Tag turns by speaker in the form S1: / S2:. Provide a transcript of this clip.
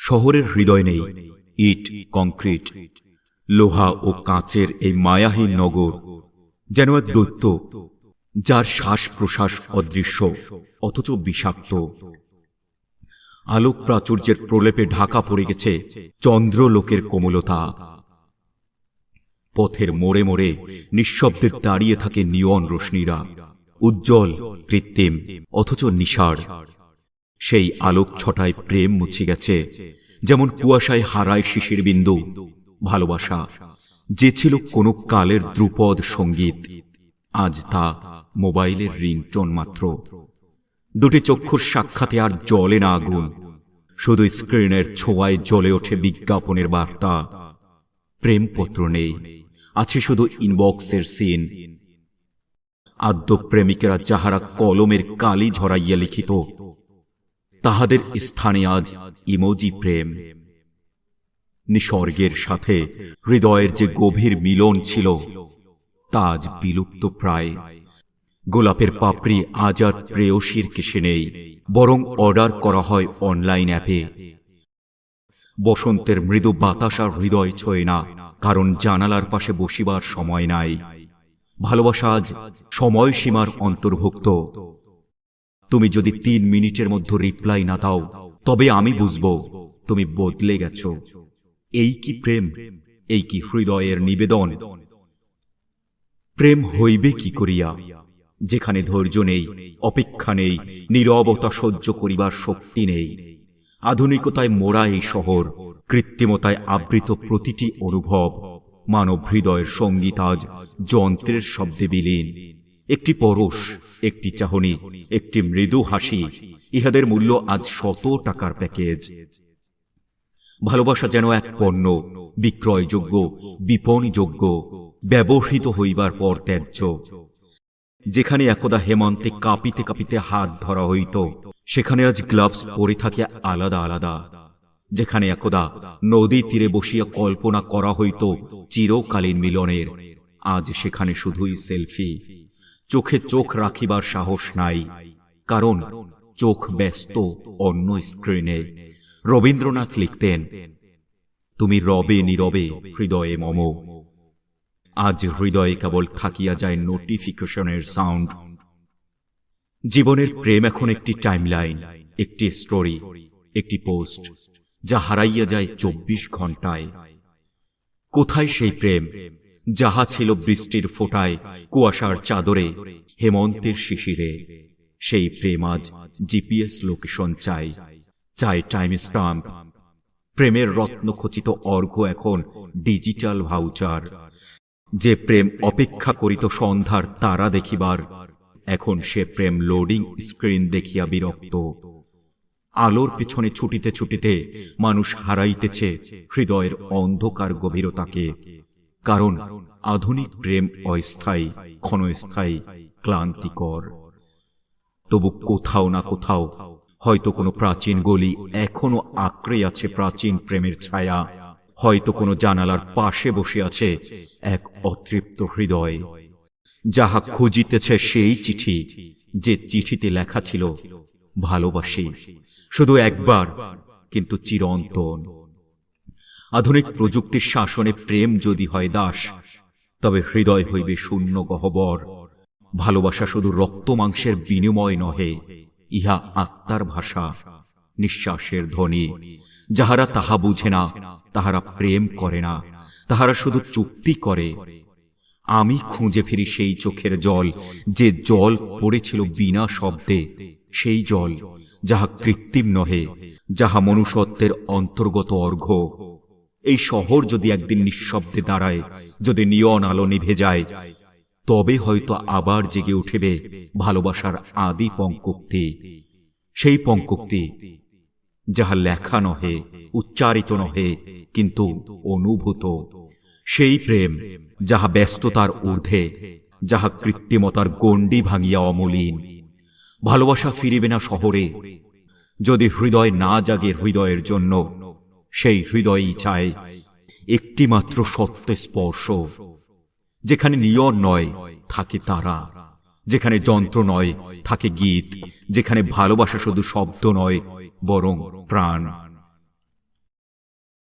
S1: শহরের হৃদয় নেই, ইট, কংক্রিট, লোহা ও কাঁচের এই মায়াহীন নগর যেন এক দৈত্য, যার শ্বাস প্রশ্বাস অদৃশ্য, অথচ বিষাক্ত। আলোক প্রাচুর্যের প্রলেপে ঢাকা পড়ে গেছে চন্দ্রলোকের কোমলতা। পথের মোড়ে মোড়ে নিঃশব্দে দাঁড়িয়ে থাকে নিয়ন রশ্মিরা, উজ্জ্বল, কৃত্রিম, অথচ নিষাড় সেই আলোক ছটায় প্রেম মুছে গেছে, যেমন কুয়াশায় হারায় শিশির বিন্দু, ভালোবাসা। যে ছিল কোনো কালের দ্রুপদ সংগীত, আজ তা মোবাইলের রিংটোন মাত্র। দুটি চক্ষুর সাক্ষাতে আর জলে না আগুন, শুধু স্ক্রিনের ছোঁয়ায় জ্বলে ওঠে বিজ্ঞাপনের বার্তা। প্রেমপত্র নেই, আছে শুধু ইনবক্সের সিন। আদ্য প্রেমিকেরা যাহারা কলমের কালি ঝরাইয়া লিখিত তাহাদের স্থানে আজ ইমোজি প্রেম। নিসর্গের সাথে হৃদয়ের যে গভীর মিলন ছিল, তা আজ বিলুপ্ত প্রায়। গোলাপের পাপড়ি আজ আর প্রেয়সীর কেসে নেই, বরং অর্ডার করা হয় অনলাইন অ্যাপে। বসন্তের মৃদু বাতাস আর হৃদয় ছোঁয় না, কারণ জানালার পাশে বসিবার সময় নাই। ভালোবাসা আজ সময়সীমার অন্তর্ভুক্ত। তুমি যদি তিন মিনিটের মধ্যে রিপ্লাই না দাও, তবে আমি বুঝব তুমি বদলে গেছ। এই কি প্রেম? এই কি হৃদয়ের নিবেদন? প্রেম হইবে কি করিয়া? যেখানে ধৈর্য নেই, অপেক্ষা নেই, নীরবতা সহ্য করিবার শক্তি নেই। আধুনিকতায় মোড়া এই শহর, কৃত্রিমতায় আবৃত প্রতিটি অনুভব, মানব হৃদয়ের সংগীত আজ যন্ত্রের শব্দে বিলীন। একটি পরশ একটি চাহনি, একটি মৃদু হাসি, ইহাদের মূল্য আজ শত টাকার প্যাকেজ। ভালোবাসা যেন এক পণ্য, বিক্রয়যোগ্য, বিপণীযোগ্য, ব্যবহৃত হইবার পর ত্যায্য। যেখানে একদা হেমন্তে কাঁপিতে কাঁপিতে হাত ধরা হইত, সেখানে আজ গ্লাভস পরে থাকে আলাদা আলাদা। যেখানে একদা নদী তীরে বসিয়া কল্পনা করা হইত, চিরকালীন মিলনের। আজ সেখানে শুধুই সেলফি। চোখে চোখ রাখিবার সাহস নাই, কারণ চোখ ব্যস্ত অন্য স্ক্রিনে। রবীন্দ্রনাথ লিখতেন, তুমি রবে নীরবে হৃদয়ে মম। আজ হৃদয়ে কেবল থাকিয়া যায় নোটিফিকেশনের সাউন্ড জীবনের প্রেম এখন একটি টাইমলাইন একটি স্টোরি একটি পোস্ট যা হারাইয়া যায় চব্বিশ ঘন্টায় কোথায় সেই প্রেম? যাহা ছিল বৃষ্টির ফোটায় কুয়াশার চাদরে, হেমন্তের শিশিরে, সেই প্রেম আজ জিপিএস লোকেশন চাই চাই টাইম স্টাম্প প্রেমের রত্নখচিত অর্ঘ এখন ডিজিটাল ভাউচার। যে প্রেম অপেক্ষা করিত সন্ধ্যার তারা দেখিবার, এখন সে প্রেম লোডিং স্ক্রিন দেখিয়া বিরক্ত। আলোর পিছনে ছুটিতে ছুটিতে মানুষ হারাইতেছে হৃদয়ের অন্ধকার গভীরতাকে। কারণ আধুনিক প্রেম অস্থায়ী, ক্ষণস্থায়ী, ক্লান্তিকর। তবু কোথাও না কোথাও হয়তো কোনো প্রাচীন গলি এখনও আঁকড়ে আছে প্রাচীন প্রেমের ছায়া। হয়তো কোনো জানালার পাশে বসে আছে এক অতৃপ্ত হৃদয়। যাহা খুঁজিতেছে সেই চিঠি যে চিঠিতে লেখা ছিল, ভালোবাসি। শুধু একবার, কিন্তু চিরন্তন। আধুনিক প্রযুক্তির শাসনে প্রেম যদি হয় দাস, তবে হৃদয় হইবে শূন্য গহবর। ভালোবাসা শুধু রক্ত মাংসের বিনিময় নহে, ইহা আত্মার ভাষা, নিঃশ্বাসের ধ্বনি। যাহারা তাহা বুঝে না, তাহারা প্রেম করে না, তাহারা শুধু চুক্তি করে। আমি খুঁজে ফিরি সেই চোখের জল, যে জল পড়েছিল বিনা শব্দে, সেই জল যাহা কৃত্রিম নহে, যাহা মনুষ্যত্বের অন্তর্গত অর্ঘ্য। এই শহর যদি একদিন নিঃশব্দে দাঁড়ায়, যদি নিয়ন আলো নিভে যায়, তবে হয়তো আবার জেগে উঠবে ভালোবাসার আদি পঙ্কুক্তি। সেই পঙ্কুক্তি যাহা লেখা নহে, উচ্চারিত নহে, কিন্তু অনুভূত। সেই প্রেম যাহা ব্যস্ততার ঊর্ধ্বে, যাহা কৃত্রিমতার গণ্ডি ভাঙিয়া অমলিন। ভালোবাসা ফিরিবে না শহরে, যদি হৃদয় না জাগে হৃদয়ের জন্য সেই হৃদয়ই চায় একটি মাত্র সত্য স্পর্শ, যেখানে নিয়র নয়, থাকে তারা, যেখানে যন্ত্র নয়, থাকে গীত, যেখানে ভালোবাসা শুধু শব্দ নয়, বরং প্রাণ।